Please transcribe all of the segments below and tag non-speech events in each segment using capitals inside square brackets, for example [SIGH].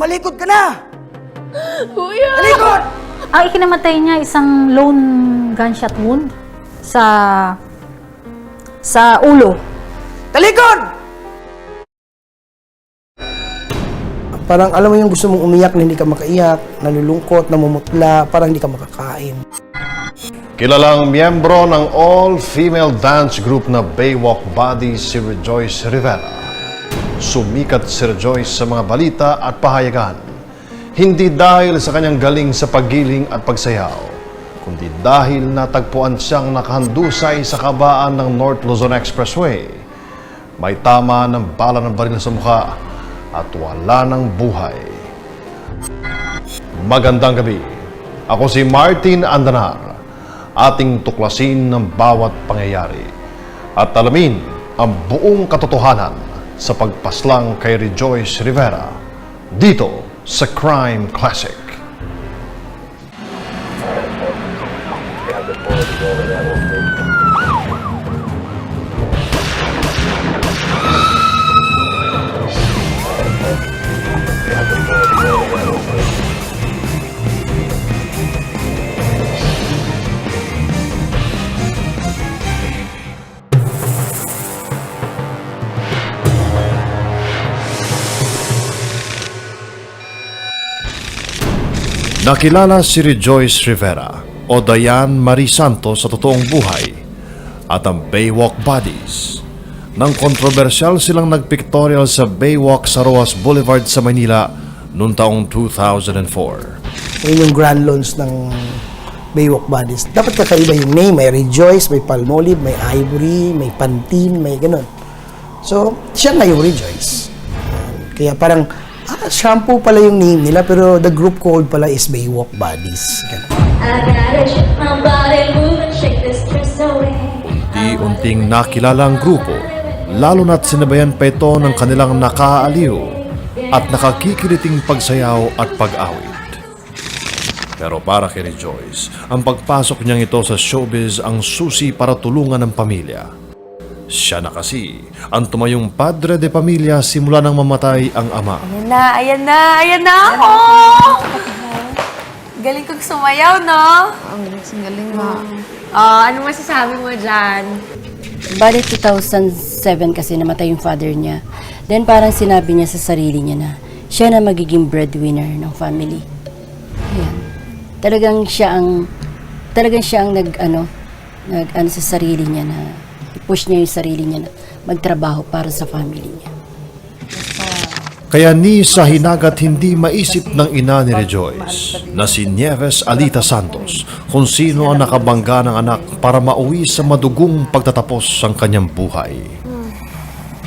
Tumalikod ka na! Kuya! Talikod! Ang ikinamatay niya isang lone gunshot wound sa sa ulo. Talikod! Parang alam mo yung gusto mong umiyak na hindi ka makaiyak, nalulungkot, namumutla, parang hindi ka makakain. Kilalang miyembro ng all-female dance group na Baywalk Bodies si Rejoice Rivera. Sumikat si Rejoice sa mga balita at pahayagan. Hindi dahil sa kanyang galing sa paggiling at pagsayaw, kundi dahil natagpuan siyang nakahandusay sa kabaan ng North Luzon Expressway. May tama ng bala ng baril sa mukha at wala ng buhay. Magandang gabi. Ako si Martin Andanar. Ating tuklasin ng bawat pangyayari at alamin ang buong katotohanan sa pagpaslang kay Rejoice Rivera dito sa Crime Classic. Nakilala si Rejoice Rivera o Diane Marie Santos sa totoong buhay at ang Baywalk Buddies. Nang kontrobersyal silang nagpictorial sa Baywalk sa Roas Boulevard sa Manila noong taong 2004. Yun yung grand launch ng Baywalk Bodies. Dapat kakaiba yung name. May Rejoice, may Palmolive, may Ivory, may Pantene, may ganun. So, siya nga yung Rejoice. Kaya parang, shampoo pala yung name nila, pero the group code pala is Baywalk away. Unti-unting nakilala ang grupo, lalo na't sinabayan pa ito ng kanilang nakaaliw at nakakikiliting pagsayaw at pag-awit. Pero para kay Rejoice, ang pagpasok niyang ito sa showbiz ang susi para tulungan ang pamilya. Siya na kasi ang tumayong padre de pamilya simula nang mamatay ang ama. Ayan na, ayan na, ayan na ako! Galing kong sumayaw, no? Ang galing nga. Oh, ano masasabi mo dyan? Bali 2007 kasi namatay yung father niya. Then parang sinabi niya sa sarili niya na siya na magiging breadwinner ng family. Ayan. Talagang siya ang talagang siya ang nag ano nag ano sa sarili niya na push niya yung sarili niya na magtrabaho para sa family niya. Kaya ni sa hinagat hindi maisip ng ina ni Rejoice na si Nieves Alita Santos kung sino ang nakabangga ng anak para mauwi sa madugong pagtatapos ang kanyang buhay.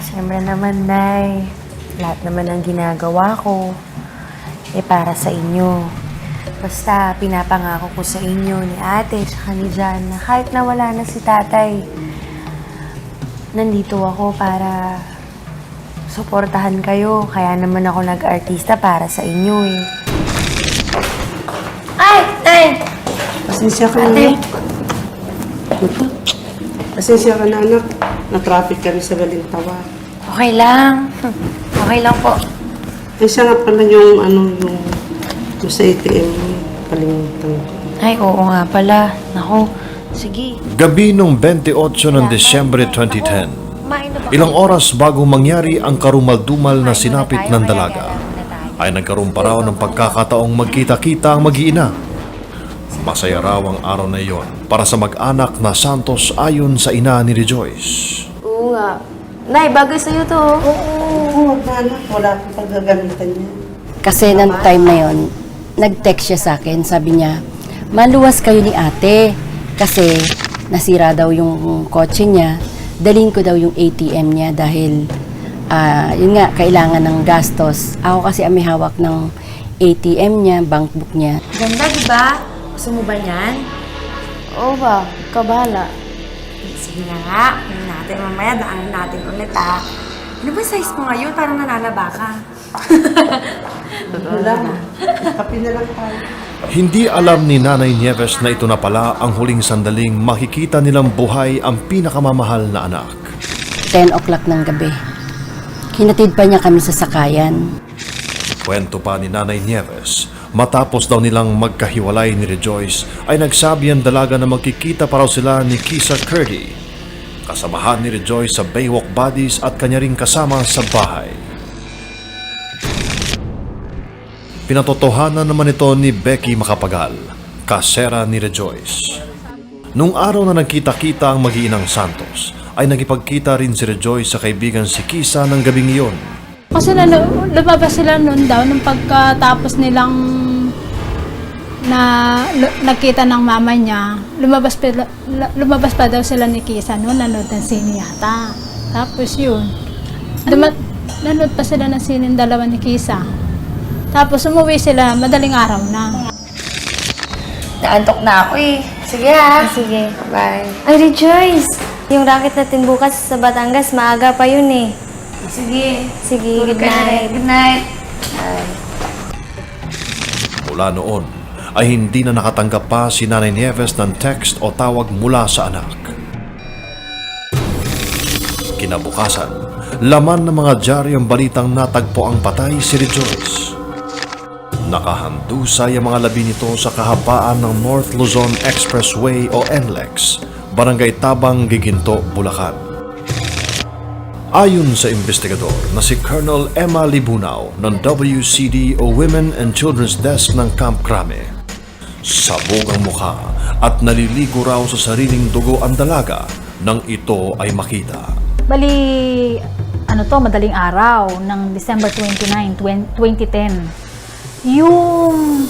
Siyempre naman, Nay. Lahat naman ang ginagawa ko, eh para sa inyo. Basta pinapangako ko sa inyo ni ate at ni Jan na kahit na wala na si tatay, nandito ako para suportahan kayo. Kaya naman ako nag-artista para sa inyo eh. Ay! Ay! Pasensya ka anak. Ito. Pasensya ka na, anak. Na-traffic kami sa Balintawa. Okay lang. [LAUGHS] Okay lang po. Ay, siya nga pala yung, ano, yung, yung sa ATM. Kalimutan ko. Ay, oo nga pala. Nako, sige. Gabi nung 28 ng Desyembre 2010, Kumain na ba ilang oras bago mangyari ang karumaldumal na sinapit ng dalaga, ay nagkaroon pa raw ng pagkakataong magkita-kita ang mag-iina. Masaya raw ang araw na iyon para sa mag-anak na Santos ayon sa ina ni Rejoice. Oo nga. Nay, bagay sa'yo to. Oo, oo, anak. Wala akong paggagamitan niya. Kasi ng time na yon, nag-text siya sa akin, sabi niya, maluwas kayo ni ate kasi nasira daw yung kotse niya, dalhin ko daw yung ATM niya dahil ah, yun nga, kailangan ng gastos. Ako kasi ang may hawak ng ATM niya, bank book niya. Ganda, di ba? Gusto mo ba yan? Oo ba? Kabala. Sige na nga. Ano natin mamaya, daanan natin ulit ah. Ano ba size mo ngayon? Parang nananaba ka. Wala na. Kapi na lang tayo. Hindi alam ni Nanay Nieves na ito na pala ang huling sandaling makikita nilang buhay ang pinakamamahal na anak. 10 o'clock ng gabi. Hinatid pa niya kami sa sakayan. Kwento pa ni Nanay Nieves, matapos daw nilang magkahiwalay ni Rejoice ay nagsabi ang dalaga na magkikita pa raw sila ni Kisa Curdy. Kasamahan ni Rejoice sa Baywalk Buddies at kanya ring kasama sa bahay. Pinatotohanan naman ito ni Becky Makapagal, kasera ni Rejoice. Nung araw na nagkita-kita ang mag-iinang Santos, ay nagipagkita rin si Rejoice sa kaibigan si Kisa ng gabing iyon. Kasi na, lumabas sila noon daw nung pagkatapos nilang na nagkita ng mama niya, lumabas pa, lumabas pa daw sila ni Kisa noon, nanood ng sine yata. Tapos yun, dumat, nanood pa sila ng sine dalawa ni Kisa. Tapos umuwi sila, madaling araw na. Naantok na ako eh. Sige ha. Sige. Bye. Ay, Rejoice! Yung racket natin bukas sa Batangas, maaga pa yun eh. Sige. Sige, good night. Good night. Mula noon, ay hindi na nakatanggap pa si Nanay Nieves ng text o tawag mula sa anak. Kinabukasan, laman ng mga dyaryo ang balitang natagpo ang patay si Rejoice. Nakahandusay ang mga labi nito sa kahabaan ng North Luzon Expressway o NLEX, Barangay Tabang, Giginto, Bulacan. Ayon sa investigador na si Colonel Emma Libunaw ng WCD o Women and Children's Desk ng Camp Crame, sabog ang mukha at naliligo raw sa sariling dugo ang dalaga nang ito ay makita. Bali, ano to, madaling araw ng December 29, 20- 2010. Yung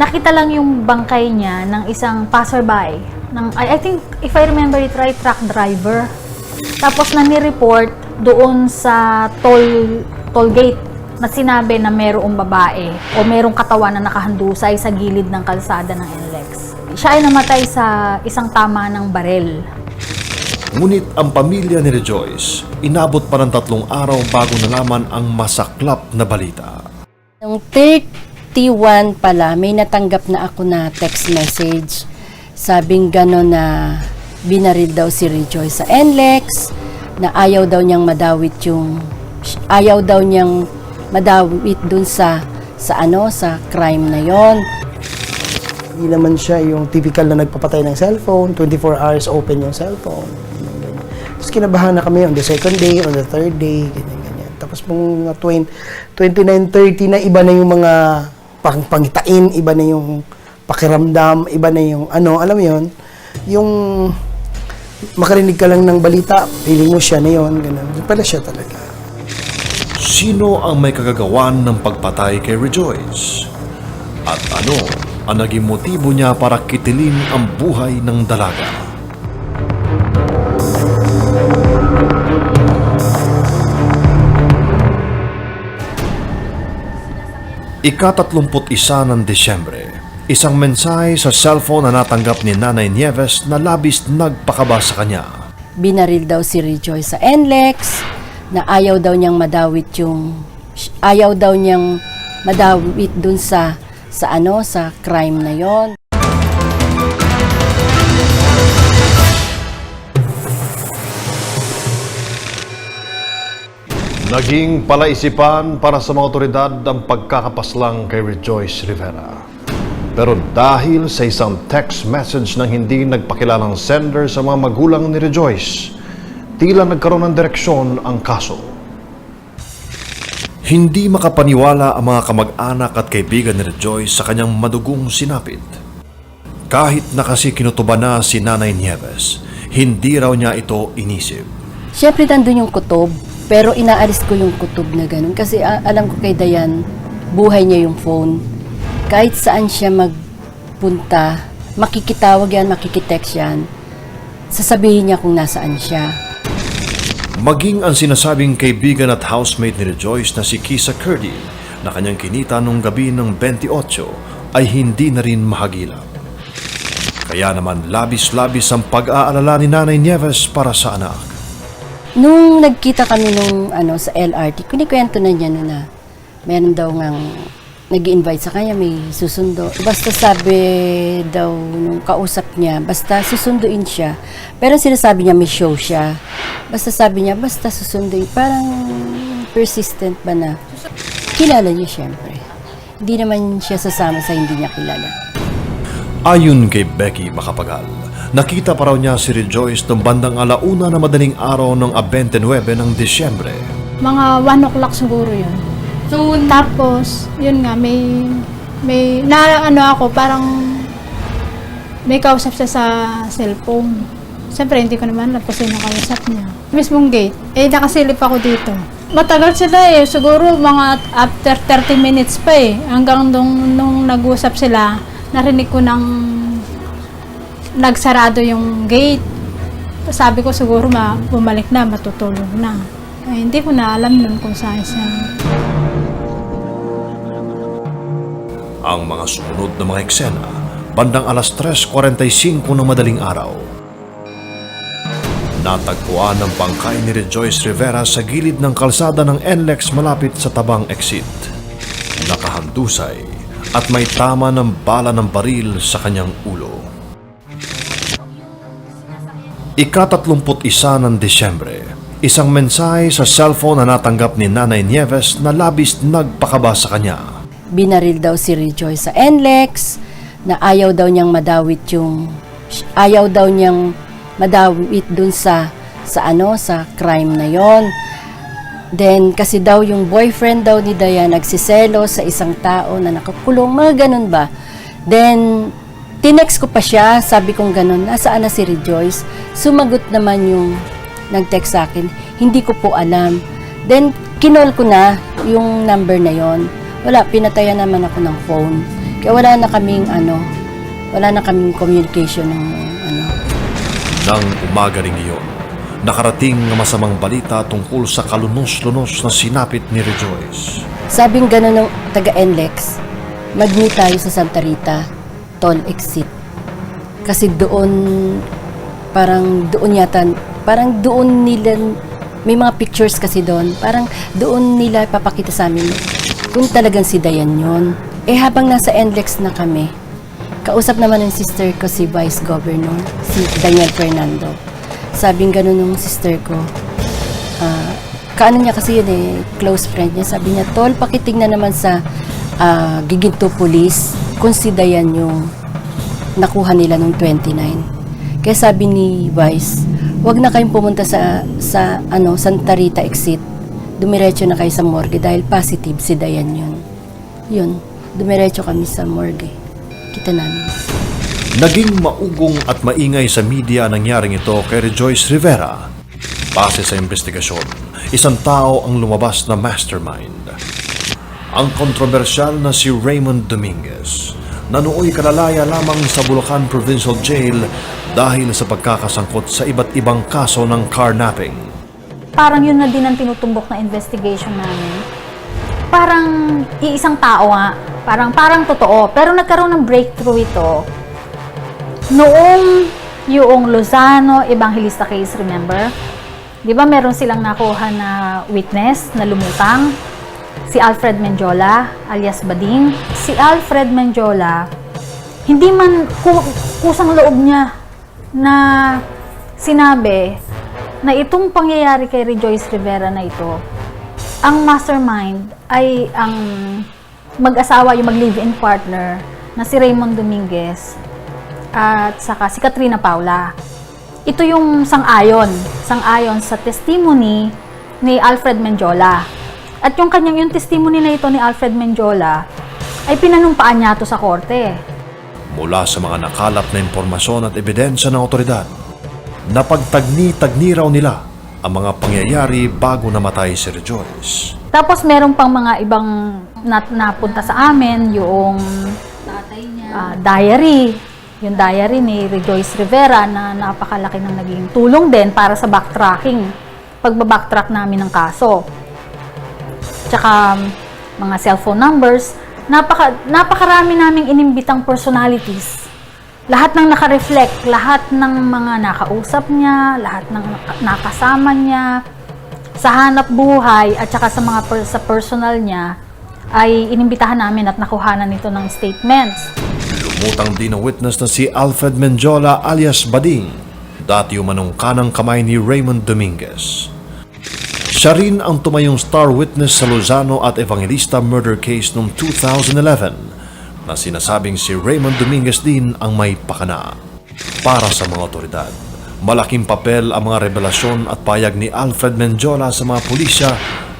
nakita lang yung bangkay niya ng isang passerby. Ng, I, I think, if I remember it right, truck driver. Tapos na ni-report doon sa toll, toll gate na sinabi na merong babae o merong katawan na nakahandusay sa gilid ng kalsada ng NLEX. Siya ay namatay sa isang tama ng barel. Ngunit ang pamilya ni Rejoice, inabot pa ng tatlong araw bago nalaman ang masaklap na balita. Nung 31 pala, may natanggap na ako na text message. Sabing gano'n na binaril daw si Rejoice sa NLEX, na ayaw daw niyang madawit yung, ayaw daw niyang madawit dun sa, sa ano, sa crime na yon. Hindi naman siya yung typical na nagpapatay ng cellphone, 24 hours open yung cellphone. Tapos kinabahan na kami on the second day, on the third day, ganyan. Tapos mga 20, 29, 30 na iba na yung mga pang, pangitain, iba na yung pakiramdam, iba na yung ano, alam mo yun, yung makarinig ka lang ng balita, feeling mo siya na yun, ganun. Pala siya talaga. Sino ang may kagagawan ng pagpatay kay Rejoice? At ano ang naging motibo niya para kitilin ang buhay ng dalaga? Ikatatlumput isa ng Desyembre, isang mensahe sa cellphone na natanggap ni Nanay Nieves na labis nagpakaba sa kanya. binaril daw si Rejoice sa NLEX, na ayaw daw niyang madawit yung, ayaw daw niyang madawit dun sa, sa ano, sa crime na yon. Naging palaisipan para sa mga otoridad ang pagkakapaslang kay Rejoice Rivera. Pero dahil sa isang text message ng hindi nagpakilalang sender sa mga magulang ni Rejoice, tila nagkaroon ng direksyon ang kaso. Hindi makapaniwala ang mga kamag-anak at kaibigan ni Rejoice sa kanyang madugong sinapit. Kahit na kasi kinutuba na si Nanay Nieves, hindi raw niya ito inisip. Siyempre, nandun yung kutob, pero inaalis ko yung kutob na ganun. Kasi a- alam ko kay Dayan, buhay niya yung phone. Kahit saan siya magpunta, makikitawag yan, makikitext yan, sasabihin niya kung nasaan siya. Maging ang sinasabing kaibigan at housemate ni Rejoice na si Kisa Curdy na kanyang kinita nung gabi ng 28 ay hindi na rin mahagilap. Kaya naman labis-labis ang pag-aalala ni Nanay Nieves para sa anak. Nung nagkita kami nung ano sa LRT, kunikwento na niya no na meron daw ngang nag invite sa kanya, may susundo. Basta sabi daw nung kausap niya, basta susunduin siya. Pero sinasabi niya may show siya. Basta sabi niya, basta susunduin. Parang persistent ba na. kilala niya syempre. Hindi naman siya sasama sa hindi niya kilala. Ayon kay Becky Macapagal, nakita pa raw niya si Rejoice noong bandang alauna na madaling araw ng 29 ng Disyembre. Mga 1 o'clock siguro yun. So, tapos, yun nga, may, may, na ano ako, parang, may kausap siya sa cellphone. Siyempre, hindi ko naman alam kung sino kausap niya. Mismong gate, eh, nakasilip ako dito. Matagal sila eh, siguro mga after 30 minutes pa eh. Hanggang nung, nung nag-usap sila, narinig ko nang nagsarado yung gate. Sabi ko siguro ma bumalik na, matutulog na. Eh, hindi ko na alam nun kung saan siya. Ang mga sumunod na mga eksena, bandang alas 3.45 ng madaling araw. Natagpuan ng bangkay ni Rejoice Rivera sa gilid ng kalsada ng NLEX malapit sa tabang exit. Nakahandusay at may tama ng bala ng baril sa kanyang ulo. Ikatatlumput isa ng Disyembre, isang mensahe sa cellphone na natanggap ni Nanay Nieves na labis nagpakaba sa kanya. binaril daw si Rejoice sa NLEX, na ayaw daw niyang madawit yung, ayaw daw niyang madawit dun sa, sa ano, sa crime na yon. Then, kasi daw yung boyfriend daw ni Dayan nagsiselo sa isang tao na nakakulong, mga ganun ba. Then, tinext ko pa siya, sabi kong ganun, nasaan na si Rejoice? Sumagot naman yung nag-text sa akin, hindi ko po alam. Then, kinol ko na yung number na yon. Wala, pinatayan naman ako ng phone. Kaya wala na kaming ano, wala na kaming communication ng ano. Nang umaga rin iyon, nakarating ng masamang balita tungkol sa kalunos-lunos na sinapit ni Rejoice. Sabing gano'n ng taga-NLEX, mag-meet tayo sa Santa Rita, Toll Exit. Kasi doon, parang doon yata, parang doon nila, may mga pictures kasi doon, parang doon nila papakita sa amin kung talagang si Dayan yon. Eh habang nasa NLEX na kami, kausap naman ng sister ko si Vice Governor, si Daniel Fernando. Sabing gano'n ng sister ko, Ah, kaano niya kasi yun eh, close friend niya. Sabi niya, Tol, pakitignan naman sa ah, Giginto Police kung si Dayan yung nakuha nila nung 29. Kaya sabi ni Vice, wag na kayong pumunta sa, sa ano, Santa Rita exit. Dumiretso na kayo sa morgue dahil positive si Dayan yun. Yun, dumiretso kami sa morgue. Kita namin. Naging maugong at maingay sa media ang nangyaring ito kay Rejoice Rivera. Base sa investigasyon, isang tao ang lumabas na mastermind. Ang kontrobersyal na si Raymond Dominguez na nooy kalalaya lamang sa Bulacan Provincial Jail dahil sa pagkakasangkot sa iba't ibang kaso ng carnapping. Parang yun na din ang tinutumbok na investigation namin. Parang iisang tao nga. Parang, parang totoo. Pero nagkaroon ng breakthrough ito noong yung Lozano Evangelista case, remember? Di ba meron silang nakuha na witness na lumutang? Si Alfred Menjola, alias Bading. Si Alfred Menjola, hindi man ku- kusang loob niya na sinabi na itong pangyayari kay Rejoice Rivera na ito, ang mastermind ay ang mag-asawa, yung mag-live-in partner na si Raymond Dominguez at saka si Katrina Paula. Ito yung sang-ayon, sang-ayon sa testimony ni Alfred Menjola. At yung kanyang yung testimony na ito ni Alfred Menjola ay pinanumpaan niya to sa korte. Mula sa mga nakalap na impormasyon at ebidensya ng otoridad, napagtagni-tagni raw nila ang mga pangyayari bago namatay si Rejoice. Tapos meron pang mga ibang nat napunta sa amin, yung ah, diary. Yung diary ni Rejoice Rivera na napakalaki ng naging tulong din para sa backtracking, pagbabacktrack namin ng kaso. Tsaka mga cellphone numbers, napaka, napakarami naming inimbitang personalities. Lahat ng naka-reflect, lahat ng mga nakausap niya, lahat ng naka- nakasama niya, sa hanap buhay at saka sa mga per- sa personal niya ay inimbitahan namin at nakuhanan nito ng statements. Lumutang din ang witness na si Alfred Menjola alias Bading, dati umanong kanang kamay ni Raymond Dominguez. Siya rin ang tumayong star witness sa Lozano at Evangelista murder case noong 2011 na sinasabing si Raymond Dominguez din ang may pakana. Para sa mga otoridad, malaking papel ang mga revelasyon at payag ni Alfred Menjola sa mga pulisya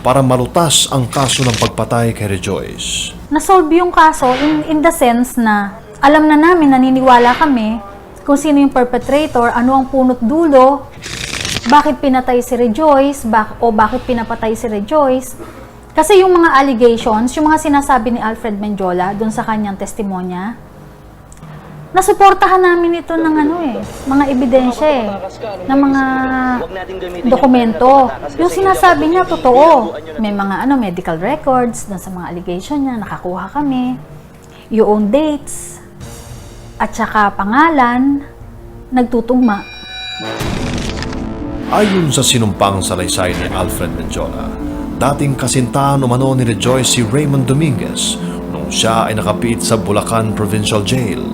para malutas ang kaso ng pagpatay kay Rejoice. nasolve yung kaso in, in the sense na alam na namin, naniniwala kami kung sino yung perpetrator, ano ang punot dulo, bakit pinatay si Rejoice, bak o bakit pinapatay si Rejoice. Kasi yung mga allegations, yung mga sinasabi ni Alfred Menjola doon sa kanyang testimonya, nasuportahan namin ito ng ano eh, mga ebidensya eh, ng mga dokumento. Yung sinasabi niya, totoo. May mga ano, medical records dun sa mga allegation niya, nakakuha kami. Yung dates, at saka pangalan, nagtutugma. Ayon sa sinumpang salaysay ni Alfred Menjola, dating kasintahan umano ni Rejoice si Raymond Dominguez nung siya ay nakapiit sa Bulacan Provincial Jail.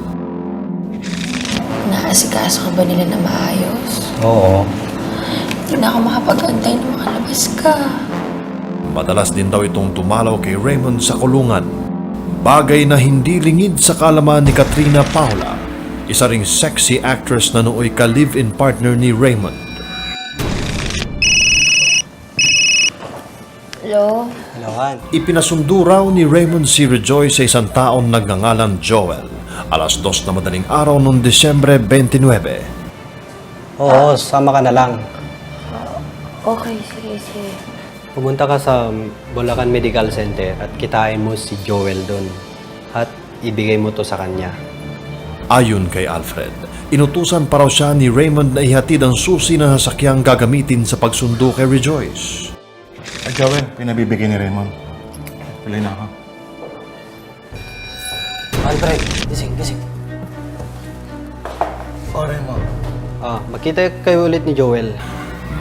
Naasikaso ka ba nila na maayos? Oo. Hindi na ako makapag-antay na makalabas ka. Madalas din daw itong tumalaw kay Raymond sa kulungan. Bagay na hindi lingid sa kalaman ni Katrina Paula, isa ring sexy actress na nooy ka-live-in partner ni Raymond. Hello? Halawan. Ipinasundo raw ni Raymond si Rejoice sa isang taon nagngangalang Joel. Alas dos na madaling araw noong Desyembre 29. Oo, sama ka na lang. Okay, sige, sige. Pumunta ka sa Bulacan Medical Center at kitain mo si Joel doon. At ibigay mo to sa kanya. Ayon kay Alfred, inutusan pa raw siya ni Raymond na ihatid ang susi na sasakyang gagamitin sa pagsundo kay Rejoice. At Joel, pinabibigay ni Raymond. Tuloy na ako. Alfred, gising, gising. Oh, Raymond. Ah, magkita kayo ulit ni Joel.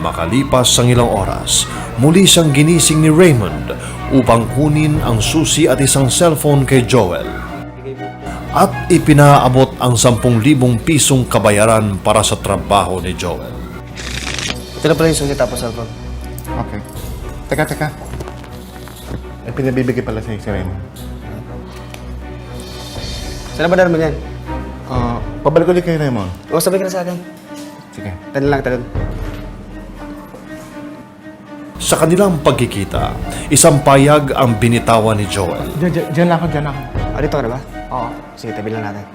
Makalipas ang ilang oras, muli siyang ginising ni Raymond upang kunin ang susi at isang cellphone kay Joel. At ipinaabot ang 10,000 pisong kabayaran para sa trabaho ni Joel. Ito na pala yung sulit tapos cellphone. Okay. Teka, teka. Ay, pinabibigay pala sa'yo si Raymond. Saan ba naman yan? Ah, pabalik ulit kay Raymond. O, sabi ka na sa akin. Sige. Tanong lang, tanong. Sa kanilang pagkikita, isang payag ang binitawan ni Joel. Diyan, diyan, diyan lang ako, diyan ako. Ah, dito ka na ba? Oo. Sige, tabi lang natin.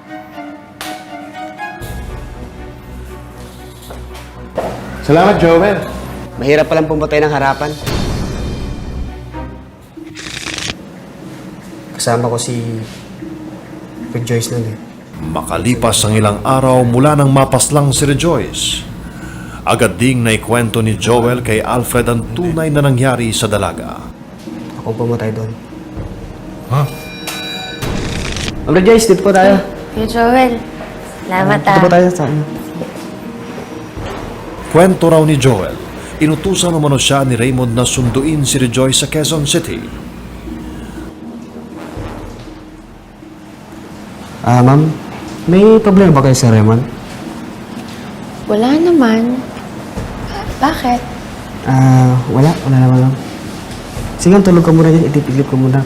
Salamat, Joel. Mahirap palang pumatay ng harapan. Kasama ko si Rejoice nun eh. Makalipas ang ilang araw mula nang mapaslang si Rejoice, agad ding naikwento ni Joel kay Alfred ang tunay na nangyari sa dalaga. Ako pumatay doon. Ha? Ma'am Rejoice, dito po tayo. Kuya Joel, salamat Dito po tayo sa ano. Kwento raw ni Joel, inutusan umano siya ni Raymond na sunduin si Rejoice sa Quezon City. Ah, ma'am. May problema ba kayo sa Raymond? Wala naman. Bakit? Ah, wala. Wala naman, ma'am. Sige, tulog ka muna dyan. Itipilip ko muna.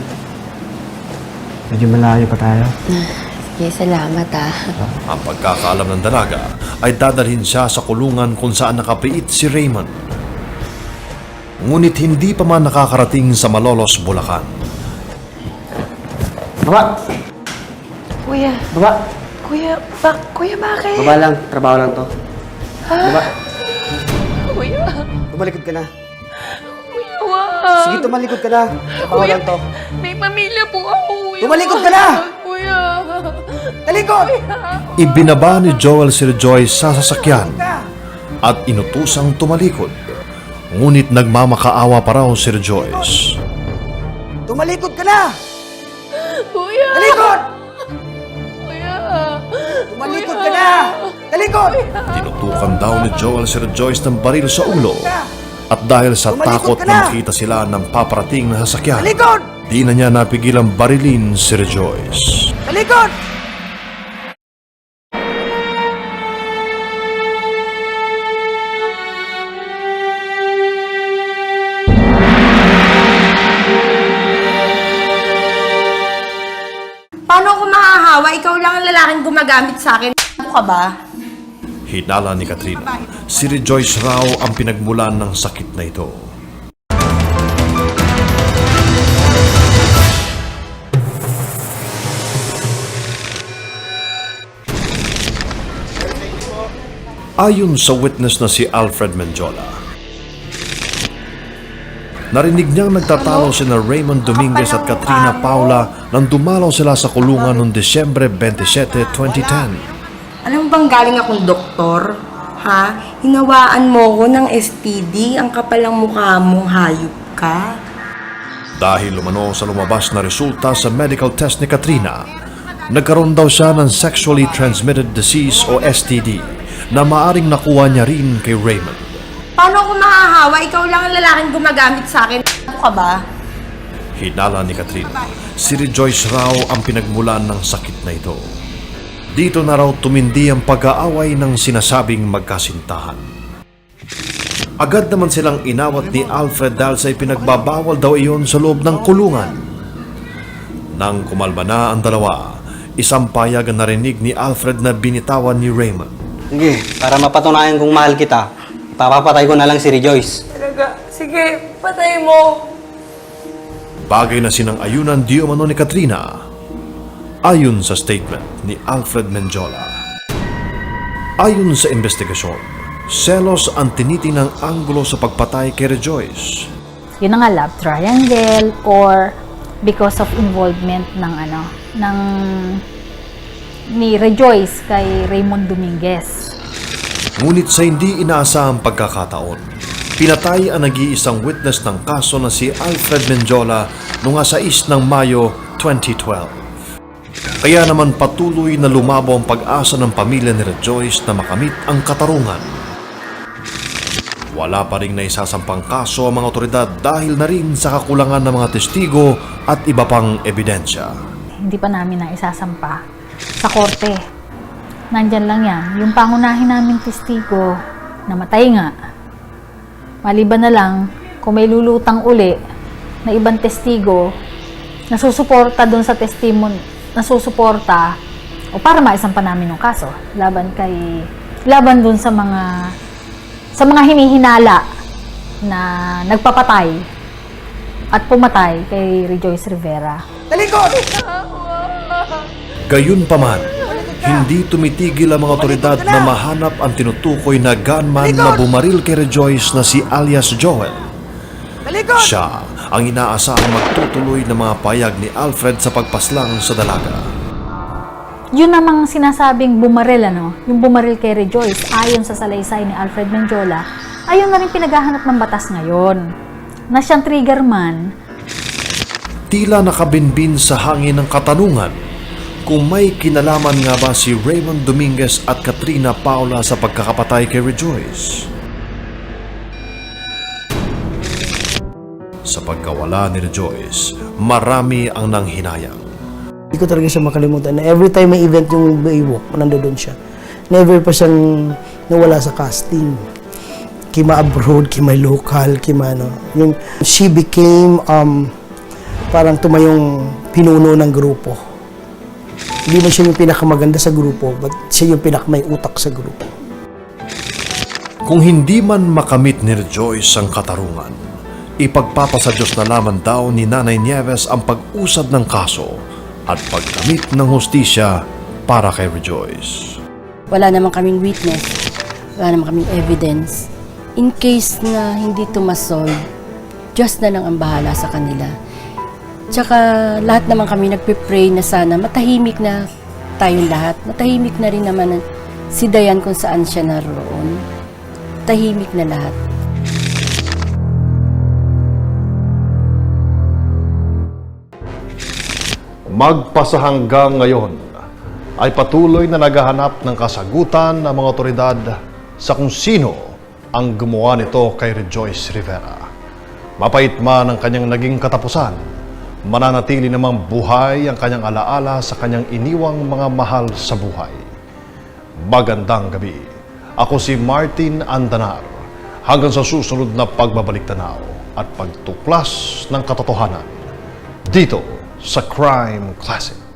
Medyo malayo pa tayo. Sige, salamat ah. Ang pagkakaalam ng dalaga ay dadalhin siya sa kulungan kung saan nakapiit si Raymond. Ngunit hindi pa man nakakarating sa Malolos, Bulacan. Baba! Kuya, Baba! kuya, ba, kuya bakit? Baba lang. Trabaho lang to. Baba. Kuya, Tumalikod ka na. kuya, wag. Sige, tumalikod ka na. Trabaho lang to. May pamilya po ako, kuya. Tumalikod ka na! Kuya. Talikod! Ibinaba ni Joel si Rejoice sa sasakyan at inutusang tumalikod. Ngunit nagmamakaawa pa raw si Rejoice. Tumalikod ka na! Kuya. Talikod! Tumalikod ka na! Talikod! Tinutukan daw ni Joel si Rejoice ng baril sa ulo. At dahil sa takot na makita sila ng paparating na sasakyan, Talikod! di na niya napigilang barilin si Rejoice. Talikod! Nahahawa, ikaw lang ang lalaking gumagamit sa akin. Ano ka ba? Hinala ni Katrina, si Rejoice raw ang pinagmulan ng sakit na ito. Ayon sa witness na si Alfred Menjola, narinig niyang nagtatalo sina Raymond Dominguez at Katrina Paula nang dumalaw sila sa kulungan noong Desyembre 27, 2010. Alam mo bang galing akong doktor? Ha? Hinawaan mo ko ng STD. Ang kapalang mukha mo, hayop ka. Dahil lumano sa lumabas na resulta sa medical test ni Katrina, nagkaroon daw siya ng sexually transmitted disease o STD na maaring nakuha niya rin kay Raymond. Paano ako mahahawa? Ikaw lang ang lalaking gumagamit sa akin. Ano ka ba? Hinala ni Katrina, si Rejoice raw ang pinagmulan ng sakit na ito. Dito na raw tumindi ang pag-aaway ng sinasabing magkasintahan. Agad naman silang inawat ni Alfred dahil sa ipinagbabawal daw iyon sa loob ng kulungan. Nang kumalma na ang dalawa, isang payag ang narinig ni Alfred na binitawan ni Raymond. Sige, para mapatunayan kong mahal kita, papapatay ko na lang si Rejoice. Talaga? Sige, patay mo. Bagay na sinang ayunan di umano ni Katrina. Ayon sa statement ni Alfred Menjola. Ayon sa investigasyon, selos ang tinitinang anggulo sa pagpatay kay Rejoice. Yun na nga love triangle or because of involvement ng ano, ng ni Rejoice kay Raymond Dominguez. Ngunit sa hindi inaasahang pagkakataon, pinatay ang nag-iisang witness ng kaso na si Alfred Menjola noong 6 ng Mayo 2012. Kaya naman patuloy na lumabo ang pag-asa ng pamilya ni Rejoice na makamit ang katarungan. Wala pa rin naisasampang kaso ang mga otoridad dahil na rin sa kakulangan ng mga testigo at iba pang ebidensya. Hindi pa namin na isasampa sa korte. Nandyan lang yan. Yung pangunahin namin testigo, namatay nga. Maliban na lang, kung may lulutang uli na ibang testigo, nasusuporta doon sa testimony, nasusuporta o para maisampa namin yung kaso laban kay laban doon sa mga sa mga hinihinala na nagpapatay at pumatay kay Rejoice Rivera. Gayunpaman, hindi tumitigil ang mga otoridad na mahanap ang tinutukoy na gunman na bumaril kay Rejoice na si alias Joel. Siya ang inaasahang magtutuloy ng mga payag ni Alfred sa pagpaslang sa dalaga. Yun namang sinasabing bumaril, ano, yung bumaril kay Rejoice, ayon sa salaysay ni Alfred Menjola, ayun na rin pinaghahanap ng batas ngayon. Na siyang trigger man, Tila nakabinbin sa hangin ng katanungan kung may kinalaman nga ba si Raymond Dominguez at Katrina Paula sa pagkakapatay kay Rejoice. Sa pagkawala ni Rejoice, marami ang nanghinayang. Hindi ko talaga siya makalimutan na every time may event yung Baywalk, nandoon siya. Never pa siyang nawala sa casting. Kima abroad, kima local, kima ano. Yung, she became um, parang tumayong pinuno ng grupo. Hindi man siya yung pinakamaganda sa grupo, but siya yung pinakamay utak sa grupo. Kung hindi man makamit ni Rejoice ang katarungan, ipagpapasa Diyos na lamang daw ni Nanay Nieves ang pag-usad ng kaso at pagkamit ng hustisya para kay Rejoice. Wala naman kaming witness. Wala naman kaming evidence. In case na hindi ito masolve, Diyos na lang ang bahala sa kanila. Tsaka lahat naman kami nagpe-pray na sana matahimik na tayong lahat. Matahimik na rin naman si Dayan kung saan siya naroon. Tahimik na lahat. Magpasa hanggang ngayon ay patuloy na naghahanap ng kasagutan ng mga otoridad sa kung sino ang gumawa nito kay Rejoice Rivera. Mapait man ang kanyang naging katapusan, mananatili namang buhay ang kanyang alaala sa kanyang iniwang mga mahal sa buhay. Magandang gabi. Ako si Martin Andanar. Hanggang sa susunod na pagbabalik tanaw at pagtuklas ng katotohanan dito sa Crime Classic.